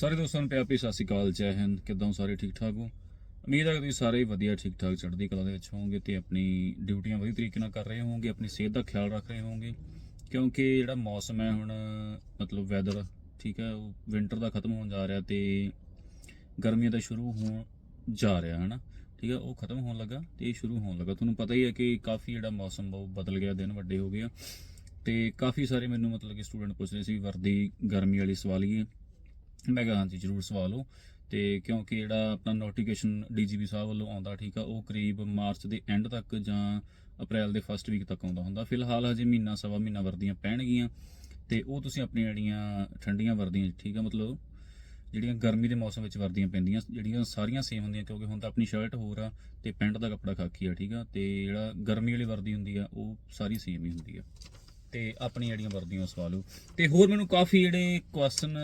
ਸਾਰੇ ਦੋਸਤਾਂ ਨੂੰ ਪਿਆਰ ਭਰੀ ਸਤਿ ਸ਼੍ਰੀ ਅਕਾਲ, ਜੈ ਹਿੰਦ, ਕਿਦਾਂ ਹੋ ਸਾਰੇ? ਠੀਕ ਠਾਕ ਹੋ? ਉਮੀਦ ਹੈ ਕਿ ਤੁਸੀਂ ਸਾਰੇ ਵਧੀਆ, ਠੀਕ ਠਾਕ, ਚੜ੍ਹਦੀ ਕਲਾ ਦੇ ਵਿੱਚ ਹੋਵੋਗੇ ਤੇ ਆਪਣੀ ਡਿਊਟੀਆਂ ਵਧੀਆ ਤਰੀਕੇ ਨਾਲ ਕਰ ਰਹੇ ਹੋਵੋਗੇ, ਆਪਣੀ ਸਿਹਤ ਦਾ ਖਿਆਲ ਰੱਖ ਰਹੇ ਹੋਵੋਗੇ, ਕਿਉਂਕਿ ਜਿਹੜਾ ਮੌਸਮ ਹੈ ਹੁਣ, ਮਤਲਬ ਵੈਦਰ ਠੀਕ ਹੈ, ਉਹ ਵਿੰਟਰ ਦਾ ਖਤਮ ਹੋਣ ਜਾ ਰਿਹਾ ਤੇ ਗਰਮੀਆਂ ਦਾ ਸ਼ੁਰੂ ਹੋਣ ਜਾ ਰਿਹਾ ਹੈ ਨਾ ਠੀਕ ਹੈ, ਉਹ ਖਤਮ ਹੋਣ ਲੱਗਾ ਤੇ ਇਹ ਸ਼ੁਰੂ ਹੋਣ ਲੱਗਾ। ਤੁਹਾਨੂੰ ਪਤਾ ਹੀ ਹੈ ਕਿ ਕਾਫੀ ਜਿਹੜਾ ਮੌਸਮ ਉਹ ਬਦਲ ਗਿਆ, ਦਿਨ ਵੱਡੇ ਹੋ ਗਏ ਆ। ਤੇ ਕਾਫੀ ਸਾਰੇ ਮੈਨੂੰ ਮਤਲਬ ਕਿ ਸਟੂਡੈਂਟ ਪੁੱਛ ਰਹੇ ਸੀ ਵੀ ਵਰਦੀ ਗਰਮੀ ਵਾਲੀ ਸਵਾਲੀਏ। ਮੈਂ ਕਿਹਾ ਹਾਂਜੀ ਜਰੂਰ ਸਵਾਲੋ ਤੇ ਕਿਉਂਕਿ ਜਿਹੜਾ ਆਪਣਾ ਨੋਟੀਫਿਕੇਸ਼ਨ ਡੀਜੀਪੀ ਸਾਹਿਬ ਵੱਲੋਂ ਆਉਂਦਾ, ਠੀਕ ਆ, ਉਹ ਕਰੀਬ ਮਾਰਚ ਦੇ ਐਂਡ ਤੱਕ ਜਾਂ ਅਪ੍ਰੈਲ ਦੇ ਫਸਟ ਵੀਕ ਤੱਕ ਆਉਂਦਾ ਹੁੰਦਾ। ਫਿਲਹਾਲ ਹਜੇ ਮਹੀਨਾ, ਸਵਾ ਮਹੀਨਾ ਵਰਦੀਆਂ ਪੈਣਗੀਆਂ ਤੇ ਉਹ ਤੁਸੀਂ ਆਪਣੀਆਂ ਜਿਹੜੀਆਂ ਠੰਡੀਆਂ ਵਰਦੀਆਂ, ਠੀਕ ਆ, ਮਤਲਬ ਜਿਹੜੀਆਂ ਗਰਮੀ ਦੇ ਮੌਸਮ ਵਿੱਚ ਵਰਦੀਆਂ ਪੈਂਦੀਆਂ, ਜਿਹੜੀਆਂ ਸਾਰੀਆਂ ਸੇਮ ਹੁੰਦੀਆਂ, ਕਿਉਂਕਿ ਹੁਣ ਤਾਂ ਆਪਣੀ ਸ਼ਰਟ ਹੋਰ ਆ ਤੇ ਪੈਂਟ ਦਾ ਕੱਪੜਾ ਖਾਕੀ ਆ, ਠੀਕ ਆ, ਤੇ ਜਿਹੜਾ ਗਰਮੀ ਵਾਲੀ ਵਰਦੀ ਹੁੰਦੀ ਆ, ਉਹ ਸਾਰੀ ਸੇਮ ਹੀ ਹੁੰਦੀ ਆ। ਤੇ ਆਪਣੀ ਜਿਹੜੀਆਂ ਵਰਦੀਆਂ ਉਹ ਸਵਾ ਲਓ। ਤੇ ਹੋਰ ਮੈਨੂੰ ਕਾਫੀ ਜਿਹੜੇ ਕੁਐਸਚਨ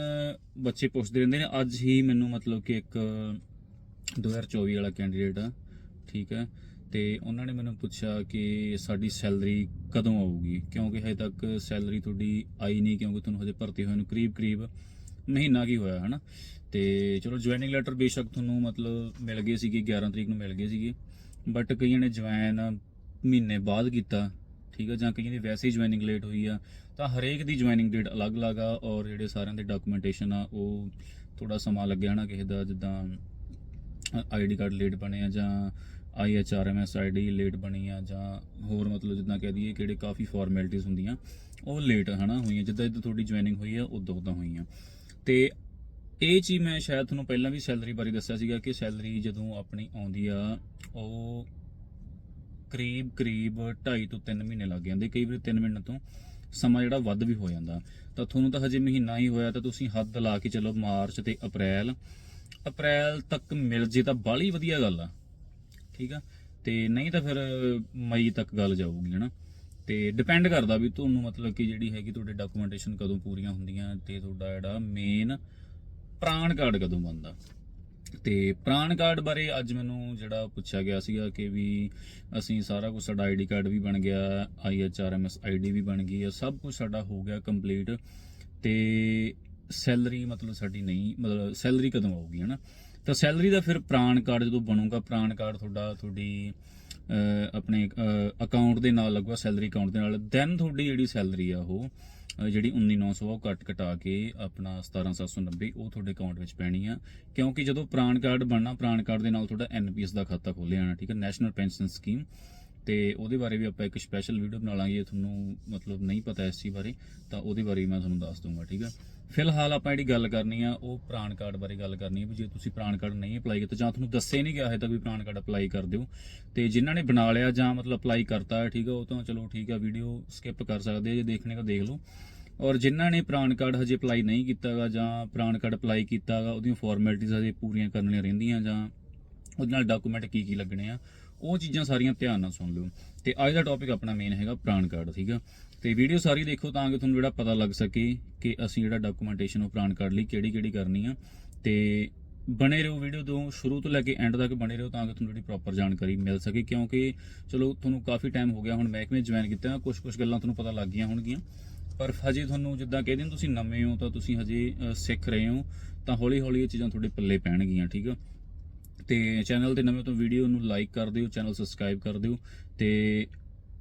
ਬੱਚੇ ਪੁੱਛਦੇ ਰਹਿੰਦੇ ਨੇ। ਅੱਜ ਹੀ ਮੈਨੂੰ ਮਤਲਬ ਕਿ ਇੱਕ 2024 ਵਾਲਾ ਕੈਂਡੀਡੇਟ ਆ, ਠੀਕ ਹੈ। ਤੇ ਉਹਨਾਂ ਨੇ ਮੈਨੂੰ ਪੁੱਛਿਆ ਕਿ ਸਾਡੀ ਸੈਲਰੀ ਕਦੋਂ ਆਊਗੀ? ਕਿਉਂਕਿ ਹਜੇ ਤੱਕ ਸੈਲਰੀ ਤੁਹਾਡੀ ਆਈ ਨਹੀਂ, ਕਿਉਂਕਿ ਤੁਹਾਨੂੰ ਹਜੇ ਭਰਤੀ ਹੋਏ ਨੂੰ ਕਰੀਬ ਕਰੀਬ ਮਹੀਨਾ ਕੀ ਹੋਇਆ, ਹਨਾ। ਤੇ ਚਲੋ ਜੁਆਇਨਿੰਗ ਲੈਟਰ ਬੇਸ਼ੱਕ ਤੁਹਾਨੂੰ ਮਤਲਬ ਮਿਲ ਗਏ ਸੀਗੇ 11 ਤਰੀਕ ਨੂੰ ਮਿਲ ਗਏ ਸੀਗੇ। ਬਟ ਕਈਆਂ ਨੇ ਜੁਆਇਨ ਮਹੀਨੇ ਬਾਅਦ ਕੀਤਾ। ਠੀਕ ਆ, ਜਾਂ ਕਈਆਂ ਦੀ ਵੈਸੇ ਹੀ ਜੁਆਇਨਿੰਗ ਲੇਟ ਹੋਈ ਆ, ਤਾਂ ਹਰੇਕ ਦੀ ਜੁਆਇਨਿੰਗ ਡੇਟ ਅਲੱਗ-ਅਲੱਗ ਆ ਔਰ ਜਿਹੜੇ ਸਾਰਿਆਂ ਦੇ ਡਾਕੂਮੈਂਟੇਸ਼ਨ ਆ, ਉਹ ਥੋੜਾ ਸਮਾਂ ਲੱਗਿਆ ਨਾ ਕਿਸੇ ਦਾ, ਜਿੱਦਾਂ ਆਈਡੀ ਕਾਰਡ ਲੇਟ ਬਣੇ ਆ ਜਾਂ ਆਈਐਚਆਰਐਮਐਸ ਆਈਡੀ ਲੇਟ ਬਣੀ ਆ ਜਾਂ ਹੋਰ ਮਤਲਬ ਜਿੱਦਾਂ ਕਹਿ ਦਈਏ ਕਿਹੜੇ ਕਾਫੀ ਫਾਰਮੈਲਿਟੀਆਂ ਹੁੰਦੀਆਂ, ਉਹ ਲੇਟ ਹਨਾ ਹੋਈਆਂ, ਜਿੱਦਾਂ ਜਿੱਦਾਂ ਤੁਹਾਡੀ ਜੁਆਇਨਿੰਗ ਹੋਈ ਆ, ਉਦੋਂ ਉਦੋਂ ਹੋਈਆਂ। ਤੇ ਇਹ ਚੀਜ਼ ਮੈਂ ਸ਼ਾਇਦ ਤੁਹਾਨੂੰ ਪਹਿਲਾਂ ਵੀ ਸੈਲਰੀ ਬਾਰੇ ਦੱਸਿਆ ਸੀਗਾ ਕਿ ਸੈਲਰੀ ਜਦੋਂ ਆਪਣੀ ਆਉਂਦੀ ਆ, ਉਹ ਕਰੀਬ ਕਰੀਬ 2.5 ਤੋਂ 3 ਮਹੀਨੇ ਲੱਗ ਜਾਂਦੇ, ਕਈ ਵਾਰੀ 3 ਮਹੀਨੇ ਤੋਂ ਸਮਾਂ ਜਿਹੜਾ ਵੱਧ ਵੀ ਹੋ ਜਾਂਦਾ। ਤਾਂ ਤੁਹਾਨੂੰ ਤਾਂ ਹਜੇ ਮਹੀਨਾ ਹੀ ਹੋਇਆ, ਤਾਂ ਤੁਸੀਂ ਹੱਦ ਲਾ ਕੇ ਚਲੋ ਮਾਰਚ ਤੇ ਅਪ੍ਰੈਲ। ਅਪ੍ਰੈਲ ਤੱਕ ਮਿਲ ਜੇ ਤਾਂ ਬਾਹਲੀ ਵਧੀਆ ਗੱਲ ਆ, ਠੀਕ ਆ? ਤੇ ਨਹੀਂ ਤਾਂ ਫਿਰ ਮਈ ਤੱਕ ਗੱਲ ਜਾਊਗੀ, ਹਨਾ? ਤੇ ਡਿਪੈਂਡ ਕਰਦਾ ਵੀ ਤੁਹਾਨੂੰ ਮਤਲਬ ਕਿ ਜਿਹੜੀ ਹੈਗੀ ਤੁਹਾਡੇ ਡਾਕੂਮੈਂਟੇਸ਼ਨ ਕਦੋਂ ਪੂਰੀਆਂ ਹੁੰਦੀਆਂ ਤੇ ਤੁਹਾਡਾ ਜਿਹੜਾ ਮੇਨ ਪ੍ਰਾਣ ਕਾਰਡ ਕਦੋਂ ਬਣਦਾ। ਤੇ ਪ੍ਰਾਣ ਕਾਰਡ ਬਾਰੇ ਅੱਜ ਮੈਨੂੰ ਜਿਹੜਾ ਪੁੱਛਿਆ ਗਿਆ ਸੀਗਾ ਕਿ ਵੀ ਅਸੀਂ ਸਾਰਾ ਕੁਝ ਸਾਡਾ ਆਈਡੀ ਕਾਰਡ ਵੀ ਬਣ ਗਿਆ ਆਈਐਚਆਰਐਮਐਸ ਆਈਡੀ ਵੀ ਬਣ ਗਈ ਹੈ ਸਭ ਕੁਝ ਸਾਡਾ ਹੋ ਗਿਆ ਕੰਪਲੀਟ ਤੇ ਸੈਲਰੀ ਮਤਲਬ ਸਾਡੀ ਨਹੀਂ, ਮਤਲਬ ਸੈਲਰੀ ਕਦੋਂ ਆਊਗੀ, ਹਨਾ? ਤਾਂ ਸੈਲਰੀ ਦਾ ਫਿਰ ਪ੍ਰਾਣ ਕਾਰਡ ਜਦੋਂ ਬਣੂਗਾ ਪ੍ਰਾਣ ਕਾਰਡ ਤੁਹਾਡਾ, ਤੁਹਾਡੀ ਆਪਣੇ ਅਕਾਊਂਟ ਦੇ ਨਾਲ ਲੱਗੂਗਾ, ਸੈਲਰੀ ਅਕਾਊਂਟ ਦੇ ਨਾਲ ਦੈਨ ਤੁਹਾਡੀ ਜਿਹੜੀ ਸੈਲਰੀ ਆ ਉਹ ਜਿਹੜੀ 19900 ਉਹ ਕੱਟ ਕਟਾ ਕੇ ਆਪਣਾ 17790 ਉਹ ਤੁਹਾਡੇ ਅਕਾਊਂਟ ਵਿੱਚ ਪੈਣੀ ਆ। ਕਿਉਂਕਿ ਜਦੋਂ ਪ੍ਰਾਣ ਕਾਰਡ ਬਣਨਾ ਪ੍ਰਾਣ ਕਾਰਡ ਦੇ ਨਾਲ ਤੁਹਾਡਾ ਐਨਪੀਐਸ ਦਾ ਖਾਤਾ ਖੋਲ੍ਹਿਆ ਜਾਣਾ, ਠੀਕ ਹੈ ਨੈਸ਼ਨਲ ਪੈਨਸ਼ਨ ਸਕੀਮ ਤੇ ਉਹਦੇ ਬਾਰੇ ਵੀ ਆਪਾਂ ਇੱਕ ਸਪੈਸ਼ਲ ਵੀਡੀਓ ਬਣਾ ਲਾਂਗੇ ਤੁਹਾਨੂੰ ਮਤਲਬ ਨਹੀਂ ਪਤਾ ਇਸ ਚੀਜ਼ ਬਾਰੇ, ਤਾਂ ਉਹਦੇ ਬਾਰੇ ਮੈਂ ਤੁਹਾਨੂੰ ਦੱਸ ਦੂੰਗਾ ਠੀਕ ਹੈ ਫਿਲਹਾਲ ਆਪਾਂ ਜਿਹੜੀ ਗੱਲ ਕਰਨੀ ਆ, ਉਹ ਪ੍ਰਾਣ ਕਾਰਡ ਬਾਰੇ ਗੱਲ ਕਰਨੀ ਹੈ ਵੀ ਜੇ ਤੁਸੀਂ ਪ੍ਰਾਣ ਕਾਰਡ ਨਹੀਂ ਅਪਲਾਈ ਕੀਤਾ ਜਾਂ ਤੁਹਾਨੂੰ ਦੱਸੇ ਨਹੀਂ ਗਿਆ ਹੈ ਤਾਂ ਵੀ ਪ੍ਰਾਣ ਕਾਰਡ ਅਪਲਾਈ ਕਰ ਦਿਓ, ਤੇ ਜਿਨ੍ਹਾਂ ਨੇ ਬਣਾ ਲਿਆ ਜਾਂ ਮਤਲਬ ਅਪਲਾਈ ਕਰਤਾ ਹੈ ਠੀਕ ਹੈ ਉਹ ਤਾਂ ਚਲੋ ਠੀਕ ਹੈ ਵੀਡੀਓ ਸਕਿਪ ਕਰ ਸਕਦੇ ਜੇ ਦੇਖਣੇ ਤਾਂ ਦੇਖ ਲਓ। ਔਰ ਜਿਨ੍ਹਾਂ ਨੇ ਪ੍ਰਾਣ ਕਾਰਡ ਹਜੇ ਅਪਲਾਈ ਨਹੀਂ ਕੀਤਾਗਾ ਜਾਂ ਪ੍ਰਾਣ ਕਾਰਡ ਅਪਲਾਈ ਕੀਤਾਗਾ, ਉਹਦੀਆਂ ਫਾਰਮੈਲਿਟੀਆਂ ਹਜੇ ਪੂਰੀਆਂ ਕਰਨੀਆਂ ਰਹਿੰਦੀਆਂ ਜਾਂ ਉਹਦੇ ਨਾਲ ਡਾਕੂਮੈਂਟ ਕੀ ਕੀ ਲੱਗਣੇ ਆ, ਉਹ ਚੀਜ਼ਾਂ ਸਾਰੀਆਂ ਧਿਆਨ ਨਾਲ ਸੁਣ ਲਿਓ। ਤੇ ਅੱਜ ਦਾ ਟੌਪਿਕ ਆਪਣਾ ਮੇਨ ਹੈਗਾ ਪ੍ਰਾਣ ਕਾਰਡ, ਠੀਕ ਆ? ਤੇ ਵੀਡੀਓ ਸਾਰੀ ਦੇਖੋ ਤਾਂ ਕਿ ਤੁਹਾਨੂੰ ਜਿਹੜਾ ਪਤਾ ਲੱਗ ਸਕੇ ਕਿ ਅਸੀਂ ਜਿਹੜਾ ਡਾਕੂਮੈਂਟੇਸ਼ਨ ਉਹ ਪ੍ਰਾਣ ਕਾਰਡ ਲਈ, ਕਿਹੜੀ ਕਿਹੜੀ ਕਰਨੀ ਆ। ਤੇ ਬਣੇ ਰਹੋ ਵੀਡੀਓ ਤੋਂ, ਸ਼ੁਰੂ ਤੋਂ ਲੈ ਕੇ ਐਂਡ ਤੱਕ ਬਣੇ ਰਹੋ ਤਾਂ ਕਿ ਤੁਹਾਨੂੰ ਜਿਹੜੀ ਪ੍ਰੋਪਰ ਜਾਣਕਾਰੀ ਮਿਲ ਸਕੇ। ਕਿਉਂਕਿ ਚਲੋ, ਤੁਹਾਨੂੰ ਕਾਫੀ ਟਾਈਮ ਹੋ ਗਿਆ, ਹੁਣ ਮਹਿਕਮੇ ਜੁਆਇਨ ਕੀਤਾ ਕੁਝ ਕੁਝ ਗੱਲਾਂ ਤੁਹਾਨੂੰ ਪਤਾ ਲੱਗ ਗਈਆਂ ਹੋਣਗੀਆਂ। ਪਰ ਹਜੇ ਤੁਹਾਨੂੰ ਜਿੱਦਾਂ ਕਹਿੰਦੇ ਨੇ ਤੁਸੀਂ ਨਵੇਂ ਹੋ ਤਾਂ ਤੁਸੀਂ ਹਜੇ ਸਿੱਖ ਰਹੇ ਹੋ, ਤਾਂ ਹੌਲੀ ਹੌਲੀ ਇਹ ਚੀਜ਼ਾਂ ਤੁਹਾਡੇ ਪੱਲੇ ਪੈਣਗੀਆਂ, ਠੀਕ ਆ? ਤੇ ਚੈਨਲ ਤੇ ਨਵੇਂ ਤੋਂ ਵੀਡੀਓ ਨੂੰ ਲਾਈਕ ਕਰ ਦਿਓ ਚੈਨਲ ਸਬਸਕ੍ਰਾਈਬ ਕਰ ਦਿਓ, ਤੇ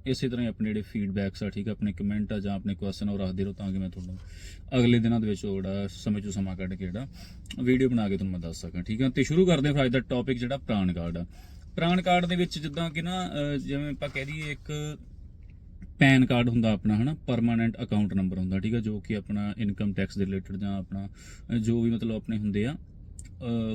ਇਸੇ ਤਰ੍ਹਾਂ ਹੀ ਆਪਣੇ ਜਿਹੜੇ ਫੀਡਬੈਕਸ ਆ, ਠੀਕ ਆ, ਆਪਣੇ ਕਮੈਂਟ ਆ ਜਾਂ ਆਪਣੇ ਕੁਐਸਚਨ ਉਹ ਰੱਖਦੇ ਰਹੋ ਤਾਂ ਕਿ ਮੈਂ ਤੁਹਾਨੂੰ ਅਗਲੇ ਦਿਨਾਂ ਦੇ ਵਿੱਚ ਉਹ ਜਿਹੜਾ ਸਮੇਂ ਚੋਂ ਸਮਾਂ ਕੱਢ ਕੇ ਜਿਹੜਾ ਵੀਡੀਓ ਬਣਾ ਕੇ ਤੁਹਾਨੂੰ ਮੈਂ ਦੱਸ ਸਕਾਂ, ਠੀਕ ਆ? ਤੇ ਸ਼ੁਰੂ ਕਰਦੇ ਹਾਂ ਫਿਰ ਅੱਜ ਦਾ ਟੌਪਿਕ ਜਿਹੜਾ ਪ੍ਰਾਣ ਕਾਰਡ ਆ। ਪ੍ਰਾਣ ਕਾਰਡ ਦੇ ਵਿੱਚ ਜਿੱਦਾਂ ਕਿ ਨਾ ਜਿਵੇਂ ਆਪਾਂ ਕਹਿ ਦਈਏ ਇੱਕ ਪੈਨ ਕਾਰਡ ਹੁੰਦਾ ਆਪਣਾ, ਹਨਾ? ਪਰਮਾਨੈਂਟ ਅਕਾਊਂਟ ਨੰਬਰ ਹੁੰਦਾ, ਠੀਕ ਆ, ਜੋ ਕਿ ਆਪਣਾ ਇਨਕਮ ਟੈਕਸ ਦੇ ਰਿਲੇਟਡ ਜਾਂ ਆਪਣਾ, ਜੋ ਵੀ ਮਤਲਬ ਆਪਣੇ ਹੁੰਦੇ ਆ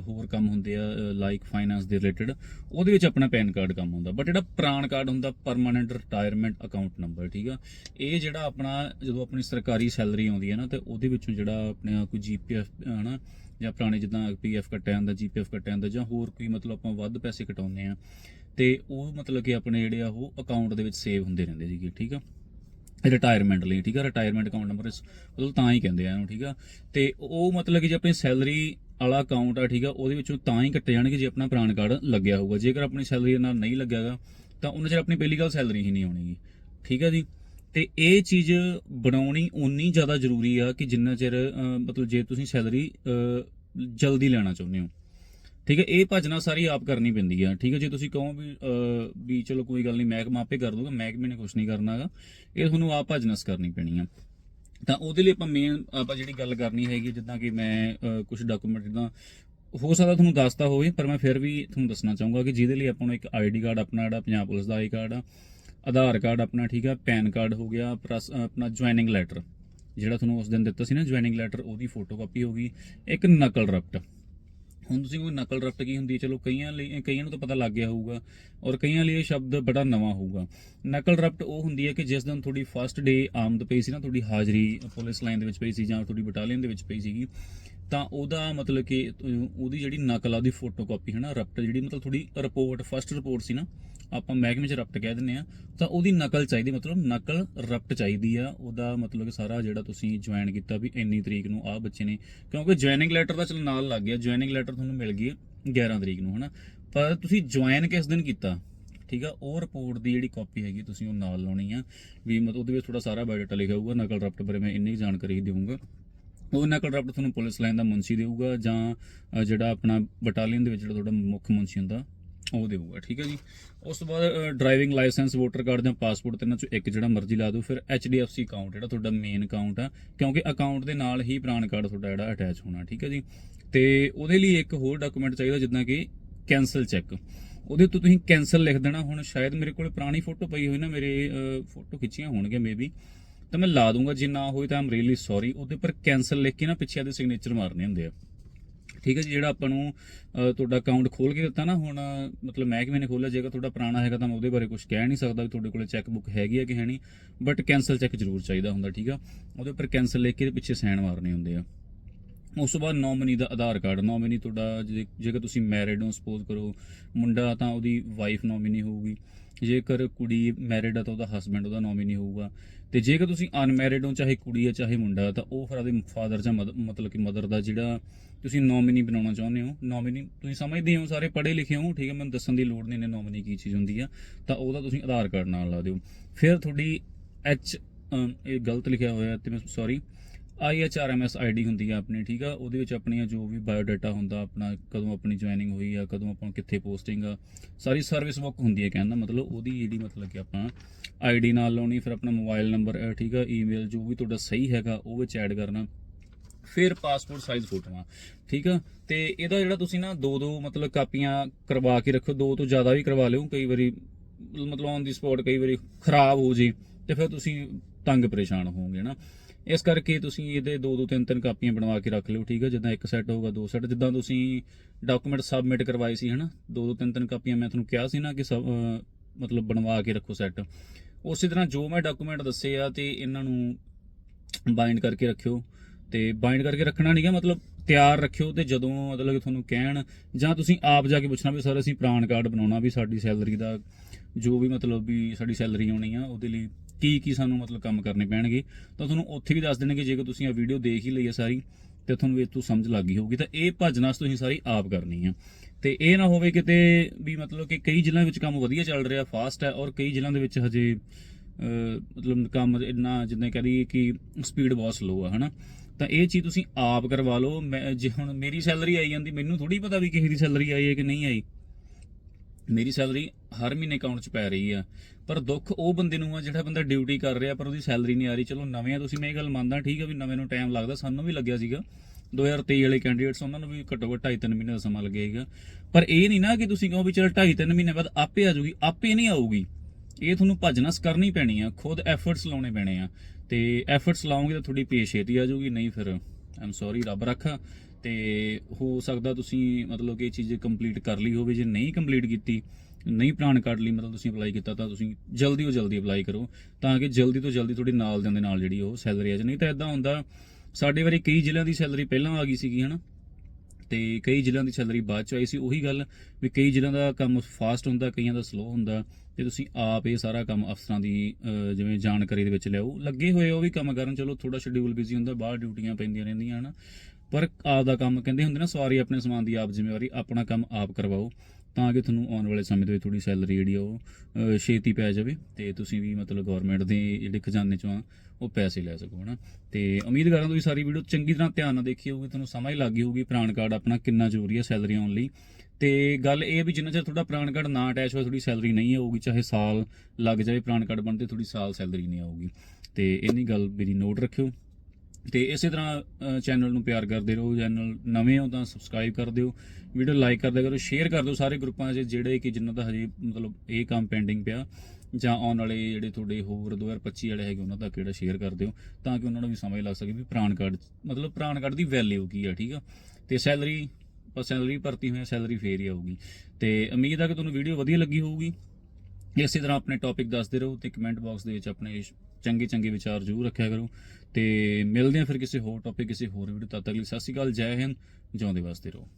ਹੋਰ ਕੰਮ ਹੁੰਦੇ ਆ ਲਾਈਕ ਫਾਈਨਾਂਸ ਦੇ ਰਿਲੇਟਡ ਉਹਦੇ ਵਿੱਚ ਆਪਣਾ ਪੈਨ ਕਾਰਡ ਕੰਮ ਹੁੰਦਾ। ਬਟ ਜਿਹੜਾ ਪ੍ਰਾਣ ਕਾਰਡ ਹੁੰਦਾ ਪਰਮਾਨੈਂਟ ਰਿਟਾਇਰਮੈਂਟ ਅਕਾਊਂਟ ਨੰਬਰ ਠੀਕ ਆ? ਇਹ ਜਿਹੜਾ ਆਪਣਾ, ਜਦੋਂ ਆਪਣੀ ਸਰਕਾਰੀ ਸੈਲਰੀ ਆਉਂਦੀ ਹੈ ਨਾ, ਤੇ ਉਹਦੇ ਵਿੱਚੋਂ ਜਿਹੜਾ ਆਪਣੇ ਕੋਈ ਜੀਪੀਐਫ ਹਨਾ, ਜਾਂ ਪੁਰਾਣੇ ਜਿੱਦਾਂ ਪੀਐਫ ਕੱਟਿਆ ਜਾਂਦਾ ਜੀਪੀਐਫ ਕੱਟਿਆ ਜਾਂਦਾ, ਜਾਂ ਹੋਰ ਕੋਈ ਮਤਲਬ ਆਪਾਂ ਵੱਧ ਪੈਸੇ ਕਟਾਉਂਦੇ ਆ, ਤੇ ਉਹ ਮਤਲਬ ਕਿ ਆਪਣੇ ਜਿਹੜੇ ਆ, ਉਹ ਅਕਾਊਂਟ ਦੇ ਵਿੱਚ ਸੇਵ ਹੁੰਦੇ ਰਹਿੰਦੇ ਸੀਗੇ, ਠੀਕ ਆ? ਰਿਟਾਇਰਮੈਂਟ ਲਈ, ਠੀਕ ਆ? ਰਿਟਾਇਰਮੈਂਟ ਅਕਾਊਂਟ ਨੰਬਰ ਮਤਲਬ ਤਾਂ ਹੀ ਕਹਿੰਦੇ ਆ ਇਹਨੂੰ, ਠੀਕ ਆ? ਤੇ ਉਹ ਮਤਲਬ ਕਿ ਜੇ ਆਪਣੀ ਸੈਲਰੀ ਵਾਲਾ ਅਕਾਊਂਟ ਆ, ਠੀਕ ਆ, ਉਹਦੇ ਵਿੱਚੋਂ ਤਾਂ ਹੀ ਕੱਟੇ ਜਾਣਗੇ ਜੇ ਆਪਣਾ ਪੁਰਾਣ ਕਾਰਡ ਲੱਗਿਆ ਹੋਊਗਾ। ਜੇਕਰ ਆਪਣੀ ਸੈਲਰੀ ਨਾਲ ਨਹੀਂ ਲੱਗਿਆਗਾ ਤਾਂ ਉਹਨਾਂ ਚਿਰ ਆਪਣੀ ਪਹਿਲੀ ਗੱਲ ਸੈਲਰੀ ਹੀ ਨਹੀਂ ਆਉਣੀਗੀ। ਠੀਕ ਆ ਜੀ? ਤੇ ਇਹ ਚੀਜ਼ ਬਣਾਉਣੀ ਉਨੀ ਜ਼ਿਆਦਾ ਜ਼ਰੂਰੀ ਆ ਕਿ ਜਿੰਨਾ ਚਿਰ ਮਤਲਬ ਜੇ ਤੁਸੀਂ ਸੈਲਰੀ ਜਲਦੀ ਲੈਣਾ ਚਾਹੁੰਦੇ ਹੋ। ਠੀਕ ਹੈ ਇਹ ਭਜਨਾ ਸਾਰੀ ਆਪ ਕਰਨੀ ਪੈਂਦੀ ਆ। ਠੀਕ ਹੈ ਜੇ ਤੁਸੀਂ ਕਹੋ ਵੀ ਵੀ ਚਲੋ ਕੋਈ ਗੱਲ ਨਹੀਂ, ਮਹਿਕਮਾ ਆਪੇ ਕਰ ਦੂਗਾ ਮਹਿਕਮੇ ਨੇ ਕੁਝ ਨਹੀਂ ਕਰਨਾਗਾ ਇਹ ਤੁਹਾਨੂੰ ਆਪ ਭਜਨਸ ਕਰਨੀ ਪੈਣੀ ਆ। ਤਾਂ ਉਹਦੇ ਲਈ ਆਪਾਂ ਮੇਨ ਆਪਾਂ ਜਿਹੜੀ ਗੱਲ ਕਰਨੀ ਹੈਗੀ ਜਿੱਦਾਂ ਕਿ ਮੈਂ ਕੁਝ ਡਾਕੂਮੈਂਟ ਜਿੱਦਾਂ ਹੋ ਸਕਦਾ ਤੁਹਾਨੂੰ ਦੱਸਤਾ ਹੋਵੇ, ਪਰ ਮੈਂ ਫਿਰ ਵੀ ਤੁਹਾਨੂੰ ਦੱਸਣਾ ਚਾਹੂੰਗਾ ਕਿ ਜਿਹਦੇ ਲਈ ਆਪਾਂ ਨੂੰ ਇੱਕ ਆਈਡੀ ਕਾਰਡ ਆਪਣਾ ਜਿਹੜਾ ਪੰਜਾਬ ਪੁਲਿਸ ਦਾ ਆਈ ਕਾਰਡ ਆ, ਆਧਾਰ ਕਾਰਡ ਆਪਣਾ ਠੀਕ ਆ ਪੈਨ ਕਾਰਡ ਹੋ ਗਿਆ ਪਲੱਸ ਆਪਣਾ ਜੁਆਇਨਿੰਗ ਲੈਟਰ ਜਿਹੜਾ ਤੁਹਾਨੂੰ ਉਸ ਦਿਨ ਦਿੱਤਾ ਸੀ ਨਾ ਜੁਆਇਨਿੰਗ ਲੈਟਰ ਉਹਦੀ ਫੋਟੋਕਾਪੀ ਹੋ ਗਈ, ਇੱਕ ਨਕਲ ਰਪਟ। ਹੁਣ ਤੁਸੀਂ ਕੋਈ ਨਕਲ ਰਪਟ ਕੀ ਹੁੰਦੀ ਹੈ, ਚਲੋ ਕਈਆਂ ਲਈ ਕਈਆਂ ਨੂੰ ਤਾਂ ਪਤਾ ਲੱਗ ਗਿਆ ਹੋਊਗਾ ਔਰ ਕਈਆਂ ਲਈ ਇਹ ਸ਼ਬਦ ਬੜਾ ਨਵਾਂ ਹੋਊਗਾ। ਨਕਲ ਰਪਟ ਉਹ ਹੁੰਦੀ ਹੈ ਕਿ ਜਿਸ ਦਿਨ ਤੁਹਾਡੀ ਫਸਟ ਡੇ ਆਮਦ ਪਈ ਸੀ ਨਾ, ਤੁਹਾਡੀ ਹਾਜ਼ਰੀ ਪੁਲਿਸ ਲਾਈਨ ਦੇ ਵਿੱਚ ਪਈ ਸੀ ਜਾਂ ਤੁਹਾਡੀ ਬਟਾਲੀਅਨ ਦੇ ਵਿੱਚ ਪਈ ਸੀਗੀ, ਤਾਂ ਉਹਦਾ ਮਤਲਬ ਕਿ ਉਹਦੀ ਜਿਹੜੀ ਨਕਲ ਆ, ਉਹਦੀ ਫੋਟੋਕਾਪੀ ਹੈ ਨਾ ਰਪਟ ਜਿਹੜੀ ਮਤਲਬ ਤੁਹਾਡੀ ਰਿਪੋਰਟ ਫਸਟ ਰਿਪੋਰਟ ਸੀ ਨਾ ਆਪਾਂ ਮਹਿਕਮੇ 'ਚ ਰਪਟ ਕਹਿ ਦਿੰਦੇ ਆ ਤਾਂ ਉਹਦੀ ਨਕਲ ਚਾਹੀਦੀ, ਮਤਲਬ ਨਕਲ ਰਪਟ ਚਾਹੀਦੀ ਆ। ਉਹਦਾ ਮਤਲਬ ਕਿ ਸਾਰਾ ਜਿਹੜਾ ਤੁਸੀਂ ਜੁਆਇਨ ਕੀਤਾ ਵੀ ਇੰਨੀ ਤਰੀਕ ਨੂੰ ਆਹ ਬੱਚੇ ਨੇ, ਕਿਉਂਕਿ ਜੁਆਇਨਿੰਗ ਲੈਟਰ ਦਾ ਚਲ ਨਾਲ ਲੱਗ ਗਿਆ ਜੁਆਇਨਿੰਗ ਲੈਟਰ ਤੁਹਾਨੂੰ ਮਿਲ ਗਈ 11 ਤਰੀਕ ਨੂੰ, ਹਨਾ? ਪਰ ਤੁਸੀਂ ਜੁਆਇਨ ਕਿਸ ਦਿਨ ਕੀਤਾ? ਠੀਕ ਆ, ਉਹ ਰਿਪੋਰਟ ਦੀ ਜਿਹੜੀ ਕਾਪੀ ਹੈਗੀ, ਤੁਸੀਂ ਉਹ ਨਾਲ ਲਾਉਣੀ ਆ, ਵੀ ਮਤਲਬ ਉਹਦੇ ਵਿੱਚ ਥੋੜਾ ਸਾਰਾ ਬਾਇਓਡਾਟਾ ਲਿਖਿਆ ਹੋਊਗਾ, ਨਕਲ ਰਪਟ ਬਾਰੇ ਮੈਂ ਇੰਨੀ ਕੁ ਜਾਣਕਾਰੀ ਦੇਵਾਂਗਾ ਉਹ ਨਕਲ ਰਪਟ ਤੁਹਾਨੂੰ ਪੁਲਿਸ ਲਾਈਨ ਦਾ ਮੁੰਸ਼ੀ ਦੇਊਗਾ, ਜਾਂ ਜਿਹੜਾ ਆਪਣਾ ਬਟਾਲੀਅਨ ਦੇ ਵਿੱਚ ਜਿਹੜਾ ਤੁਹਾਡਾ ਮੁੱਖ ਮੁੰਸ਼ੀ ਹੁੰਦਾ ਉਹ ਦੇਊਗਾ, ਠੀਕ ਹੈ ਜੀ। ਉਸ ਤੋਂ ਬਾਅਦ ਡਰਾਈਵਿੰਗ ਲਾਇਸੈਂਸ ਵੋਟਰ ਕਾਰਡ ਜਾਂ ਪਾਸਪੋਰਟ ਤਿੰਨਾਂ ਚੋਂ ਇੱਕ ਜਿਹੜਾ ਮਰਜ਼ੀ ਲਾ ਦਿਓ, ਫਿਰ HDFC ਅਕਾਊਂਟ ਜਿਹੜਾ ਤੁਹਾਡਾ ਮੇਨ ਅਕਾਊਂਟ ਆ, ਕਿਉਂਕਿ ਅਕਾਊਂਟ ਦੇ ਨਾਲ ਹੀ ਪੁਰਾਣ ਕਾਰਡ ਤੁਹਾਡਾ ਜਿਹੜਾ ਅਟੈਚ ਹੋਣਾ, ਠੀਕ ਹੈ ਜੀ। ਤੇ ਉਹਦੇ ਲਈ ਇੱਕ ਹੋਰ ਡਾਕੂਮੈਂਟ ਚਾਹੀਦਾ, ਜਿੱਦਾਂ ਕਿ ਕੈਂਸਲ ਚੈੱਕ ਉਹਦੇ ਉੱਤੇ ਤੁਸੀਂ ਕੈਂਸਲ ਲਿਖ ਦੇਣਾ, ਹੁਣ ਸ਼ਾਇਦ ਮੇਰੇ ਕੋਲ ਪੁਰਾਣੀ ਫੋਟੋ ਪਈ ਹੋਈ ਨਾ, ਮੇਰੇ ਫੋਟੋ ਖਿੱਚੀਆਂ ਹੋਣਗੀਆਂ ਮੇਬੀ ਤਾਂ ਮੈਂ ਲਾ ਦੂੰਗਾ, ਜੇ ਨਾ ਹੋਈ ਤਾਂ ਆਮ ਰੀਅਲੀ ਸੌਰੀ ਉਹਦੇ ਉੱਪਰ ਕੈਂਸਲ ਲਿਖ ਕੇ ਨਾ ਪਿੱਛੇ ਦੇ ਸਿਗਨੇਚਰ ਮਾਰਨੇ ਹੁੰਦੇ ਆ। ਠੀਕ ਹੈ ਜੀ, ਜਿਹੜਾ ਆਪਾਂ ਨੂੰ ਤੁਹਾਡਾ ਅਕਾਊਂਟ ਖੋਲ ਕੇ ਦਿੱਤਾ ਨਾ, ਹੁਣ, ਮਤਲਬ ਮਹਿਕਮੇ ਨੇ ਖੋਲਿਆ ਜੇਕਰ ਤੁਹਾਡਾ ਪੁਰਾਣਾ ਹੈਗਾ ਤਾਂ ਮੈਂ ਉਹਦੇ ਬਾਰੇ ਕੁਝ ਕਹਿ ਨਹੀਂ ਸਕਦਾ ਵੀ ਤੁਹਾਡੇ ਕੋਲੇ ਚੈੱਕ ਬੁੱਕ ਹੈਗੀ ਹੈ ਕਿ ਹੈ ਨਹੀਂ ਬਟ ਕੈਂਸਲ ਚੈੱਕ ਜ਼ਰੂਰ ਚਾਹੀਦਾ ਹੁੰਦਾ, ਠੀਕ ਆ? ਉਹਦੇ ਉੱਪਰ ਕੈਂਸਲ ਲਿਖ ਕੇ ਪਿੱਛੇ ਸਾਈਨ ਮਾਰਨੇ ਹੁੰਦੇ ਆ। ਉਸ ਤੋਂ ਬਾਅਦ ਨੋਮਨੀ ਦਾ ਆਧਾਰ ਕਾਰਡ ਨੋਮਨੀ ਤੁਹਾਡਾ ਜੇ- ਜੇਕਰ ਤੁਸੀਂ ਮੈਰਿਡ ਹੋ ਸਪੋਜ਼ ਕਰੋ, ਮੁੰਡਾ ਤਾਂ ਉਹਦੀ ਵਾਈਫ ਨੋਮਨੀ ਹੋਊਗੀ। ਜੇਕਰ ਕੁੜੀ ਮੈਰਿਡ ਆ ਤਾਂ ਉਹਦਾ ਹਸਬੰਡ ਉਹਦਾ ਨੋਮਨੀ ਹੋਊਗਾ। ਤੇ ਜੇਕਰ ਤੁਸੀਂ ਅਨਮੈਰਿਡ ਹੋ, ਚਾਹੇ ਕੁੜੀ ਹੈ ਚਾਹੇ ਮੁੰਡਾ, ਤਾਂ ਉਹ ਫਿਰ ਉਹਦੇ ਫਾਦਰ ਜਾਂ mother- ਮਤਲਬ ਕਿ ਮਦਰ ਦਾ ਜਿਹੜਾ ਤੁਸੀਂ ਨੋਮਨੀ ਬਣਾਉਣਾ ਚਾਹੁੰਦੇ ਹੋ। ਨੋਮਨੀ ਤੁਸੀਂ ਸਮਝਦੇ ਹੋ, ਸਾਰੇ ਪੜ੍ਹੇ ਲਿਖੇ ਹੋ, ਠੀਕ ਹੈ, ਮੈਨੂੰ ਦੱਸਣ ਦੀ ਲੋੜ ਨਹੀਂ ਨੇ ਨੋਮਨੀ ਕੀ ਚੀਜ਼ ਹੁੰਦੀ ਆ। ਤਾਂ ਉਹਦਾ ਤੁਸੀਂ ਆਧਾਰ ਕਾਰਡ ਨਾਲ ਲਾ ਦਿਓ। ਫਿਰ ਤੁਹਾਡੀ ਐਚ ਇਹ ਗਲਤ ਲਿਖਿਆ ਹੋਇਆ ਤੇ ਮੈਂ ਸੌਰੀ ਆਈਐਚਆਰਐਮਐਸ ਆਈਡੀ ਹੁੰਦੀ ਆ ਆਪਣੀ, ਠੀਕ ਆ? ਉਹਦੇ ਵਿੱਚ ਆਪਣੀਆਂ ਜੋ ਵੀ ਬਾਇਓਡਾਟਾ ਹੁੰਦਾ, ਆਪਣਾ ਕਦੋਂ ਆਪਣੀ ਜੁਆਇਨਿੰਗ ਹੋਈ ਆ, ਕਦੋਂ ਆਪਾਂ ਕਿੱਥੇ ਪੋਸਟਿੰਗ ਆ, ਸਾਰੀ ਸਰਵਿਸ ਬੁੱਕ ਹੁੰਦੀ ਹੈ ਕਹਿਣ ਦਾ ਮਤਲਬ, ਉਹਦੀ ਜਿਹੜੀ ਮਤਲਬ ਕਿ ਆਪਾਂ ਆਈਡੀ ਨਾਲ ਲਾਉਣੀ, ਫਿਰ ਆਪਣਾ ਮੋਬਾਈਲ ਨੰਬਰ ਠੀਕ ਆ, ਈਮੇਲ ਜੋ ਵੀ ਤੁਹਾਡਾ ਸਹੀ ਹੈਗਾ, ਉਹ ਵਿੱਚ ਐਡ ਕਰਨਾ, ਫਿਰ ਪਾਸਪੋਰਟ ਸਾਈਜ਼ ਫੋਟੋਆਂ, ਠੀਕ ਆ? ਤੇ ਇਹਦਾ ਜਿਹੜਾ ਤੁਸੀਂ ਨਾ ਦੋ ਦੋ ਮਤਲਬ ਕਾਪੀਆਂ ਕਰਵਾ ਕੇ ਰੱਖੋ, ਦੋ ਤੋਂ ਜ਼ਿਆਦਾ ਵੀ ਕਰਵਾ ਲਿਓ, ਕਈ ਵਾਰੀ ਮਤਲਬ ਔਨ ਦੀ ਸਪੌਟ ਕਈ ਵਾਰੀ ਖਰਾਬ ਹੋ ਜੇ, ਤੇ ਫਿਰ ਤੁਸੀਂ ਤੰਗ ਪਰੇਸ਼ਾਨ ਹੋਵੋਗੇ ਨਾ। ਇਸ ਕਰਕੇ ਤੁਸੀਂ ਇਹਦੇ ਦੋ ਦੋ ਤਿੰਨ ਤਿੰਨ ਕਾਪੀਆਂ ਬਣਵਾ ਕੇ ਰੱਖ ਲਿਓ, ਠੀਕ ਹੈ ਜਿੱਦਾਂ ਇੱਕ ਸੈੱਟ ਹੋਊਗਾ, ਦੋ ਸੈੱਟ ਜਿੱਦਾਂ ਤੁਸੀਂ ਡਾਕੂਮੈਂਟ ਸਬਮਿਟ ਕਰਵਾਏ ਸੀ, ਹਨਾ? ਦੋ ਦੋ ਤਿੰਨ ਤਿੰਨ ਕਾਪੀਆਂ ਮੈਂ ਤੁਹਾਨੂੰ ਕਿਹਾ ਸੀ ਨਾ ਕਿ ਸਭ ਮਤਲਬ ਬਣਵਾ ਕੇ ਰੱਖੋ ਸੈੱਟ ਉਸੇ ਤਰ੍ਹਾਂ ਜੋ ਮੈਂ ਡਾਕੂਮੈਂਟ ਦੱਸੇ ਆ ਤੇ ਇਹਨਾਂ ਨੂੰ ਬਾਈਂਡ ਕਰਕੇ ਰੱਖਿਓ। ਤੇ ਬਾਈਂਡ ਕਰਕੇ ਰੱਖਣਾ ਨਹੀਂ ਨਹੀਂਗਾ ਮਤਲਬ ਤਿਆਰ ਰੱਖਿਓ ਤੇ ਜਦੋਂ ਮਤਲਬ ਕਿ ਤੁਹਾਨੂੰ ਕਹਿਣ ਜਾਂ ਤੁਸੀਂ ਆਪ ਜਾ ਕੇ ਪੁੱਛਣਾ ਵੀ ਸਰ ਅਸੀਂ ਪ੍ਰਾਨ ਕਾਰਡ ਬਣਾਉਣਾ ਵੀ ਸਾਡੀ ਸੈਲਰੀ ਦਾ ਜੋ ਵੀ ਮਤਲਬ ਵੀ ਸਾਡੀ ਸੈਲਰੀ ਆਉਣੀ ਆ ਉਹਦੇ ਲਈ ਕੀ ਕੀ ਸਾਨੂੰ ਮਤਲਬ ਕੰਮ ਕਰਨੇ ਪੈਣਗੇ, ਤਾਂ ਤੁਹਾਨੂੰ ਉੱਥੇ ਵੀ ਦੱਸ ਦੇਣਗੇ ਜੇਕਰ ਤੁਸੀਂ ਆ ਵੀਡੀਓ ਦੇਖ ਹੀ ਲਈ ਹੈ ਸਾਰੀ ਤੇ ਤੁਹਾਨੂੰ ਇਹ ਤੋਂ ਸਮਝ ਲੱਗ ਗਈ ਹੋਊਗੀ, ਤਾਂ ਇਹ ਭਜਨਾਸ ਤੁਸੀਂ ਸਾਰੀ ਆਪ ਕਰਨੀ ਆ। ਤੇ ਇਹ ਨਾ ਹੋਵੇ ਕਿਤੇ ਵੀ ਮਤਲਬ ਕਿ ਕਈ ਜ਼ਿਲ੍ਹਿਆਂ ਵਿੱਚ ਕੰਮ ਵਧੀਆ ਚੱਲ ਰਿਹਾ ਫਾਸਟ ਹੈ ਔਰ ਕਈ ਜ਼ਿਲ੍ਹਿਆਂ ਦੇ ਵਿੱਚ ਹਜੇ ਮਤਲਬ ਕੰਮ ਇੰਨਾ ਜਿੱਦਾਂ ਕਹ ਲਈਏ ਕਿ ਸਪੀਡ ਬਹੁਤ ਸਲੋ ਆ, ਹਨਾ? ਤਾਂ ਇਹ ਚੀਜ਼ ਤੁਸੀਂ ਆਪ ਕਰਵਾ ਲਓ। ਮੈਂ ਜੇ ਹੁਣ ਮੇਰੀ ਸੈਲਰੀ ਆਈ ਜਾਂਦੀ, ਮੈਨੂੰ ਥੋੜੀ ਪਤਾ ਵੀ ਕਿਸੇ ਦੀ ਸੈਲਰੀ ਆਈ ਹੈ ਕਿ ਨਹੀਂ ਆਈ। ਮੇਰੀ ਸੈਲਰੀ ਹਰ ਮਹੀਨੇ ਅਕਾਊਂਟ 'ਚ ਪੈ ਰਹੀ ਆ। ਪਰ ਦੁੱਖ ਉਹ ਬੰਦੇ ਨੂੰ ਆ ਜਿਹੜਾ ਬੰਦਾ ਡਿਊਟੀ ਕਰ ਰਿਹਾ, ਪਰ ਉਹਦੀ ਸੈਲਰੀ ਨਹੀਂ ਆ ਰਹੀ। ਚਲੋ ਨਵੇਂ ਆ, ਤੁਸੀਂ ਮੈਂ ਇਹ ਗੱਲ ਮੰਨਦਾ, ਠੀਕ ਆ ਵੀ ਨਵੇਂ ਨੂੰ ਟਾਈਮ ਲੱਗਦਾ। ਸਾਨੂੰ ਵੀ ਲੱਗਿਆ ਸੀਗਾ। 2023 ਵਾਲੇ ਕੈਂਡੀਡੇਟਸ ਉਹਨਾਂ ਨੂੰ ਵੀ ਘੱਟੋ ਘੱਟ 2.5-3 ਮਹੀਨੇ ਦਾ ਸਮਾਂ ਲੱਗੇਗਾ ਪਰ ਇਹ ਨਹੀਂ ਨਾ ਕਿ ਤੁਸੀਂ ਕਹੋ ਵੀ ਚਲ 2.5-3 ਮਹੀਨੇ ਬਾਅਦ ਆਪੇ ਆ ਜਾਊਗੀ, ਆਪੇ ਨਹੀਂ ਆਊਗੀ। ਇਹ ਤੁਹਾਨੂੰ ਭੱਜਣਸ ਕਰਨੀ ਪੈਣੀ ਆ, ਖੁਦ ਐਫਰਟਸ ਲਾਉਣੇ ਪੈਣੇ ਆ। ਤੇ ਐਫਰਟਸ ਲਾਓਗੇ ਤਾਂ ਤੁਹਾਡੀ ਪੇਸ਼ ਛੇਤੀ ਆ ਜਾਊਗੀ, ਨਹੀਂ ਫਿਰ ਆਮ ਸੌਰੀ ਰੱਬ ਰੱਖਾ। ਤੇ ਹੋ ਸਕਦਾ ਤੁਸੀਂ ਮਤਲਬ ਕਿ ਇਹ ਚੀਜ਼ ਕੰਪਲੀਟ ਕਰ ਲਈ ਹੋਵੇ, ਜੇ ਨਹੀਂ ਕੰਪਲੀਟ ਕੀਤੀ, ਨਹੀਂ ਪਲਾਨ ਕੱਢ ਲਈ, ਮਤਲਬ ਤੁਸੀਂ ਅਪਲਾਈ ਕੀਤਾ ਤਾਂ ਤੁਸੀਂ ਜਲਦੀ ਤੋਂ ਜਲਦੀ ਅਪਲਾਈ ਕਰੋ। ਤਾਂ ਕਿ ਜਲਦੀ ਤੋਂ ਜਲਦੀ ਤੁਹਾਡੀ ਨਾਲ ਦੇ ਨਾਲ ਜਿਹੜੀ ਉਹ ਸੈਲਰੀ ਆ ਜਾਏ। ਤਾਂ ਇਦਾਂ ਹੁੰਦਾ, ਸਾਡੇ ਵਾਰੀ ਕਈ ਜ਼ਿਲ੍ਹਿਆਂ ਦੀ ਸੈਲਰੀ ਪਹਿਲਾਂ ਆ ਗਈ ਸੀਗੀ, ਹਨਾ? ਤੇ ਕਈ ਜ਼ਿਲ੍ਹਿਆਂ ਦੀ ਸੈਲਰੀ ਬਾਅਦ ਚ ਆਈ ਸੀ। ਉਹੀ ਗੱਲ ਵੀ ਕਈ ਜ਼ਿਲ੍ਹਿਆਂ ਦਾ ਕੰਮ ਫਾਸਟ ਹੁੰਦਾ, ਕਈਆਂ ਦਾ ਸਲੋ ਹੁੰਦਾ। ਤੇ ਤੁਸੀਂ ਆਪ ਇਹ ਸਾਰਾ ਕੰਮ ਅਫਸਰਾਂ ਦੀ ਜਿਵੇਂ ਜਾਣਕਾਰੀ ਦੇ ਵਿੱਚ ਲਿਆਓ, ਲੱਗੇ ਹੋਏ ਉਹ ਵੀ ਕੰਮ ਕਰਨ, ਚਲੋ ਥੋੜਾ ਸ਼ਡਿਊਲ ਬਿਜ਼ੀ ਹੁੰਦਾ, ਬਾਹਰ ਡਿਊਟੀਆਂ ਪੈਂਦੀਆਂ ਰਹਿੰਦੀਆਂ, ਹਨਾ। ਪਰ ਆਪ ਦਾ ਕੰਮ ਕਹਿੰਦੇ ਹੁੰਦੇ ਨਾ, ਸਵਾਰੀ ਆਪਣੇ ਸਮਾਨ ਦੀ ਆਪ ਜ਼ਿੰਮੇਵਾਰੀ, ਆਪਣਾ ਕੰਮ ਆਪ ਕਰਵਾਓ। ਤਾਂ ਕਿ ਤੁਹਾਨੂੰ ਆਉਣ ਵਾਲੇ ਸਮੇਂ ਦੇ ਵਿੱਚ ਥੋੜੀ ਸੈਲਰੀ ਜਿਹੜੀ ਆ ਉਹ ਛੇਤੀ ਪੈ ਜਾਵੇ ਤੇ ਤੁਸੀਂ ਵੀ ਮਤਲਬ ਗਵਰਨਮੈਂਟ ਦੇ ਜਿਹੜੇ ਖਜ਼ਾਨੇ ਚੋਂ ਆ, ਉਹ ਪੈਸੇ ਲੈ ਸਕੋ, ਹਨਾ। ਤੇ ਉਮੀਦ ਕਰਾਂ ਤੁਸੀਂ ਸਾਰੀ ਵੀਡੀਓ ਚੰਗੀ ਤਰ੍ਹਾਂ ਧਿਆਨ ਨਾਲ ਦੇਖੀ ਹੋਊਗੀ, ਤੁਹਾਨੂੰ ਸਮਝ ਲੱਗ ਗਈ ਹੋਊਗੀ, ਪ੍ਰਾਨ ਕਾਰਡ ਆਪਣਾ ਕਿੰਨਾ ਜ਼ਰੂਰੀ ਹੈ ਸੈਲਰੀ ਆਉਣ ਲਈ। ਤੇ ਗੱਲ ਇਹ ਵੀ ਜਿੰਨਾ ਚਿਰ ਤੁਹਾਡਾ ਪ੍ਰਾਨ ਕਾਰਡ ਨਾ ਅਟੈਚ ਹੋਵੇ ਤੁਹਾਡੀ ਸੈਲਰੀ ਨਹੀਂ ਆਊਗੀ, ਚਾਹੇ ਸਾਲ ਲੱਗ ਜਾਵੇ ਪ੍ਰਾਨ ਕਾਰਡ ਬਣਦੇ ਤੁਹਾਡੀ ਸਾਲ ਸੈਲਰੀ ਨਹੀਂ ਆਊਗੀ। ਤੇ ਇੰਨੀ ਗੱਲ ਮੇਰੀ ਨੋਟ ਰੱਖਿਓ। ਤੇ ਇਸੇ ਤਰ੍ਹਾਂ ਚੈਨਲ ਨੂੰ ਪਿਆਰ ਕਰਦੇ ਰਹੋ ਚੈਨਲ ਨਵੇਂ ਹੋ ਤਾਂ ਸਬਸਕ੍ਰਾਈਬ ਕਰ ਦਿਓ। ਵੀਡੀਓ ਲਾਈਕ ਕਰਦੇ ਕਰੋ ਸ਼ੇਅਰ ਕਰ ਦਿਓ ਸਾਰੇ ਗਰੁੱਪਾਂ 'ਚ, ਜਿਹੜੇ ਕਿ ਜਿਨ੍ਹਾਂ ਦਾ ਹਜੇ ਮਤਲਬ ਇਹ ਕੰਮ ਪੈਂਡਿੰਗ ਪਿਆ, ਜਾਂ ਆਉਣ ਵਾਲੇ ਜਿਹੜੇ ਤੁਹਾਡੇ ਹੋਰ 2025 ਵਾਲੇ ਹੈਗੇ, ਉਹਨਾਂ ਤੱਕ ਜਿਹੜਾ ਸ਼ੇਅਰ ਕਰ ਦਿਓ, ਤਾਂ ਕਿ ਉਹਨਾਂ ਨੂੰ ਵੀ ਸਮਝ ਲੱਗ ਸਕੇ ਵੀ ਪ੍ਰਾਨ ਕਾਰਡ, ਮਤਲਬ ਪ੍ਰਾਨ ਕਾਰਡ ਦੀ ਵੈਲਿਊ ਕੀ ਆ, ਠੀਕ ਆ? ਤੇ ਸੈਲਰੀ ਆਪਾਂ ਸੈਲਰੀ ਭਰਤੀ ਹੋਈ ਸੈਲਰੀ ਫੇਰ ਹੀ ਆਊਗੀ। ਤੇ ਉਮੀਦ ਆ ਕਿ ਤੁਹਾਨੂੰ ਵੀਡੀਓ ਵਧੀਆ ਲੱਗੀ ਹੋਊਗੀ। ਇਸੇ ਤਰ੍ਹਾਂ ਆਪਣੇ ਟੌਪਿਕ ਦੱਸਦੇ ਰਹੋ ਤੇ ਕਮੈਂਟ ਬਾਕਸ ਦੇ ਵਿੱਚ ਆਪਣੇ ਚੰਗੇ ਚੰਗੇ ਵਿਚਾਰ ਜ਼ਰੂਰ ਰੱਖਿਆ ਕਰੋ। ਤੇ ਮਿਲਦੇ ਹਾਂ ਫਿਰ ਕਿਸੇ ਹੋਰ ਟੌਪਿਕ ਕਿਸੇ ਹੋਰ ਵੀਡੀਓ ਤਦ ਤੱਕ ਲਈ। ਸਤਿ ਸ਼੍ਰੀ ਅਕਾਲ, ਜੈ ਹਿੰਦ, ਜਿਉਂਦੇ ਵਾਸਤੇ ਰਹੋ।